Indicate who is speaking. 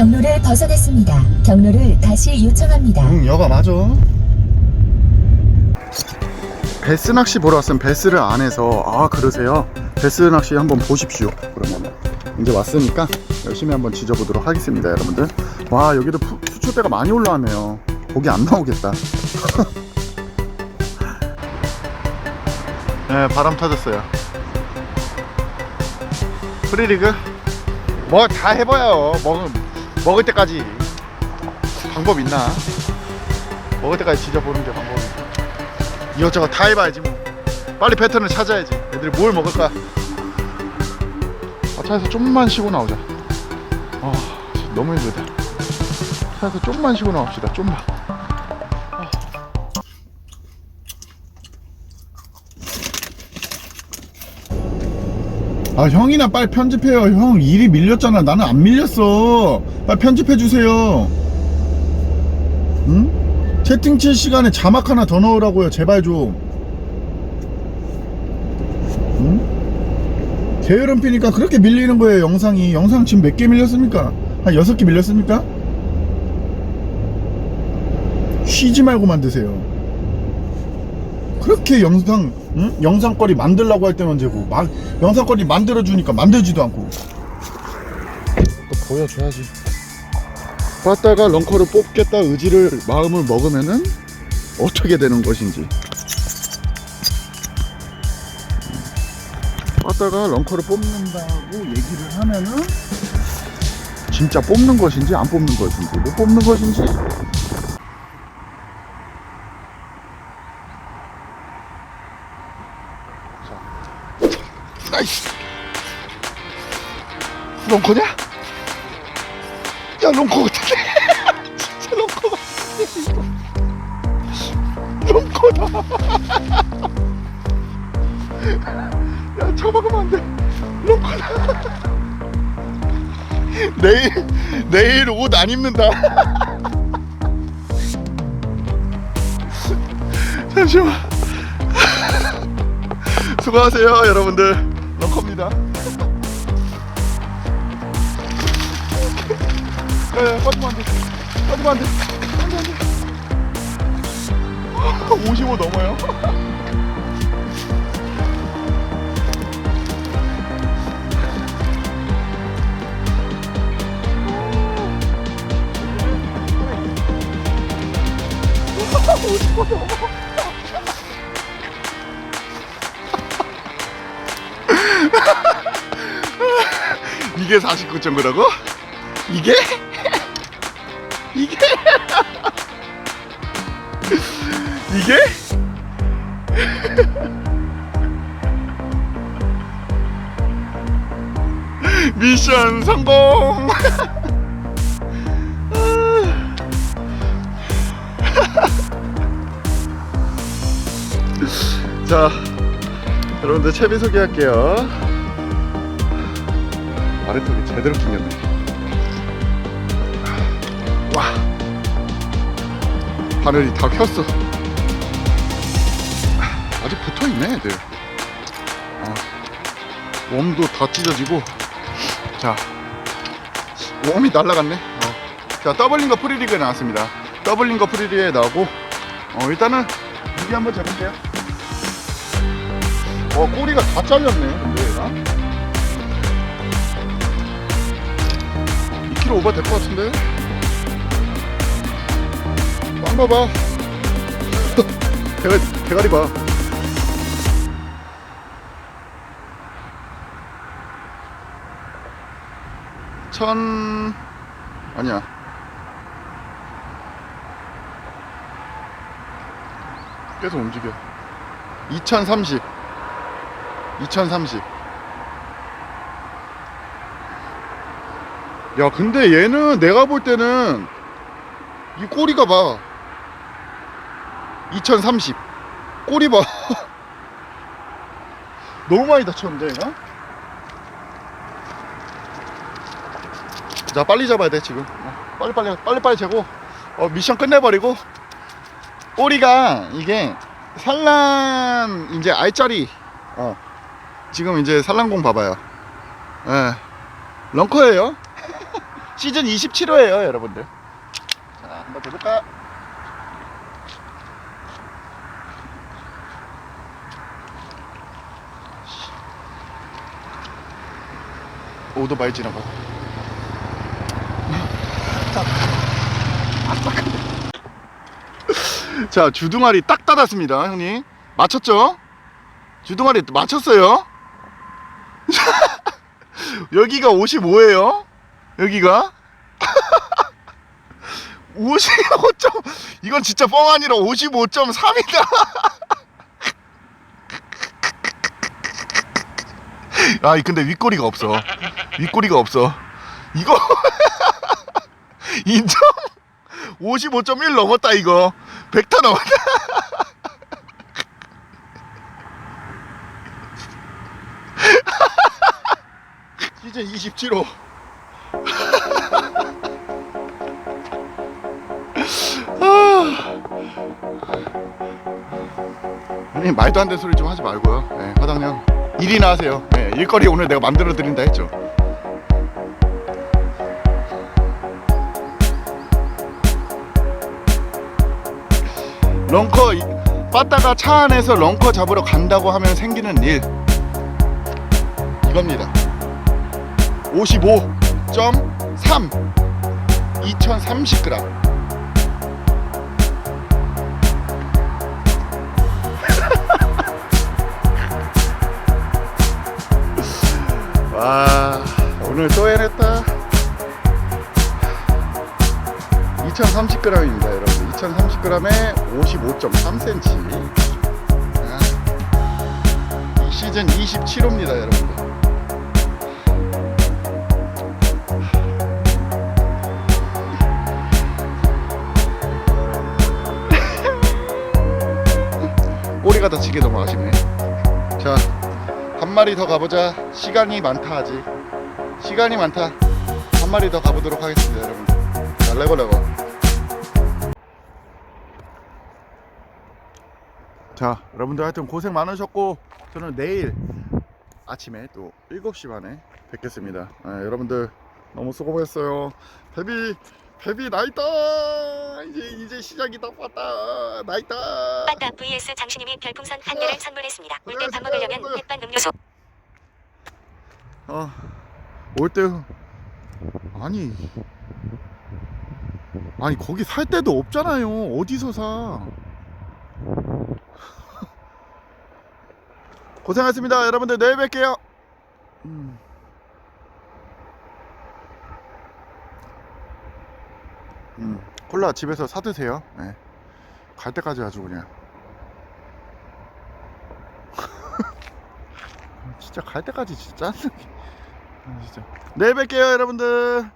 Speaker 1: 경로를 벗어났습니다. 경로를 다시 요청합니다.
Speaker 2: 응 여가 맞아. 베스 낚시 보러 왔으면 베스를 안 해서 아 그러세요? 베스 낚시 한번 보십시오 그러면 이제 왔으니까 열심히 한번 지져보도록 하겠습니다 여러분들. 와 여기도 푸- 수초대가 많이 올라왔네요. 고기 안 나오겠다. 네 바람 터졌어요. 프리리그? 뭐 다 해봐요 먹을, 먹을 때까지 방법 있나? 먹을 때까지 지져보는 게 방법이지 이것저것 다 해봐야지 뭐. 빨리 패턴을 찾아야지. 애들이 뭘 먹을까? 아, 차에서 좀만 쉬고 나오자. 아 너무 힘들다. 차에서 좀만 쉬고 나옵시다. 좀만. 아 형이나 빨리 편집해요. 형 일이 밀렸잖아. 나는 안 밀렸어 빨리 편집해 주세요 응? 채팅 칠 시간에 자막 하나 더 넣으라고요 제발 좀 응? 게으름 피니까 그렇게 밀리는 거예요 영상이 영상 지금 몇 개 밀렸습니까? 한 여섯 개 밀렸습니까? 쉬지 말고 만드세요 그렇게 영상 응? 영상거리 만들라고 할 때는 언제고 막 영상거리 만들어주니까 만들지도 않고 또 보여줘야지 봤다가 런커를 뽑겠다 의지를 마음을 먹으면은 어떻게 되는 것인지. 봤다가 런커를 뽑는다고 얘기를 하면은 진짜 뽑는 것인지 안 뽑는 것인지 못 뽑는 것인지. 자. 나이스 런커냐? 야 롱코 어떡해 진짜 롱코 같아. 롱코다. 야 쳐먹으면 안돼. 롱코다. 내일 내일 옷 안 입는다. 잠시만. 수고하세요 여러분들. 롱코입니다 야, 야, 빠지면 안 돼. 빠지면 안 돼. 안 돼, 안 돼. 55 넘어요. 이게 49.9라고? 이게? 이게? 이게? 미션 성공! 자, 여러분들 채비 소개할게요. 아래턱이 제대로 낑겼네. 와. 바늘이 다 켰어. 아직 붙어있네 애들. 어, 웜도 다 찢어지고. 자 웜이 날라갔네. 어. 자 더블링거 프리리그에 나왔습니다. 더블링거 프리리그에 나오고 어, 일단은 무기 한번 재볼게요. 어 꼬리가 다 잘렸네 근데 얘가. 2kg 오버 될 것 같은데 빵 봐봐. 대가리, 대가리 봐. 천... 아니야. 계속 움직여. 2030 2030 야 근데 얘는 내가 볼 때는 이 꼬리가 봐 2030 꼬리 봐. 너무 많이 다쳤는데 얘가? 자 빨리 잡아야 돼 지금. 어, 빨리 빨리 빨리 빨리 재고. 어, 미션 끝내버리고. 꼬리가 이게 산란 이제 알짜리. 어 지금 이제 산란공 봐봐요. 예. 런커예요. 시즌 27호예요, 여러분들. 자, 한번 더 볼까? 오토바이 지나가. 자, 주둥아리 딱 닫았습니다, 형님. 맞췄죠? 주둥아리 맞췄어요? 여기가 55예요. 여기가 55점 이건 진짜 뻥 아니라 55.3이다. 아, 근데 윗꼬리가 없어. 윗꼬리가 없어. 이거 인정? 55.1 넘었다 이거. 100타 넘었다. 시즌 27호. 아니 말도 안 되는 소리 좀 하지 말고요. 네, 화당형 일이나 하세요. 네, 일거리 오늘 내가 만들어 드린다 했죠. 런커 이- 빠따가 차 안에서 런커 잡으러 간다고 하면 생기는 일 이겁니다. 55.3 2030g 와 오늘 또 해냈다. 2030g입니다 여러분. 2030g에 55.3cm 이 시즌 27호입니다 여러분들. 꼬리가 다치게 너무 아쉽네. 자 한 마리 더 가보자. 시간이 많다 아직 시간이 많다. 한 마리 더 가보도록 하겠습니다 여러분. 자 레고 레고 자 여러분들 하여튼 고생 많으셨고 저는 내일 아침에 또 7시 반에 뵙겠습니다. 아, 여러분들 너무 수고하셨어요. 베비 베비 나있다! 이제 이제 시작이다 빠따 나있다!
Speaker 3: 빠따 vs 장신님이 별풍선 한 개를 선물했습니다. 올때밥 먹으려면 햇반 음료수.
Speaker 2: 어, 올 때, 아니, 아니, 거기 살 데도 없잖아요. 어디서 사? 고생하셨습니다. 여러분들 내일 뵐게요. 음. 음, 콜라 집에서 사 드세요. 네. 갈 때까지 아주 그냥. 진짜 갈 때까지 진짜 짜증. 아, 진짜. 내일 뵐게요, 여러분들.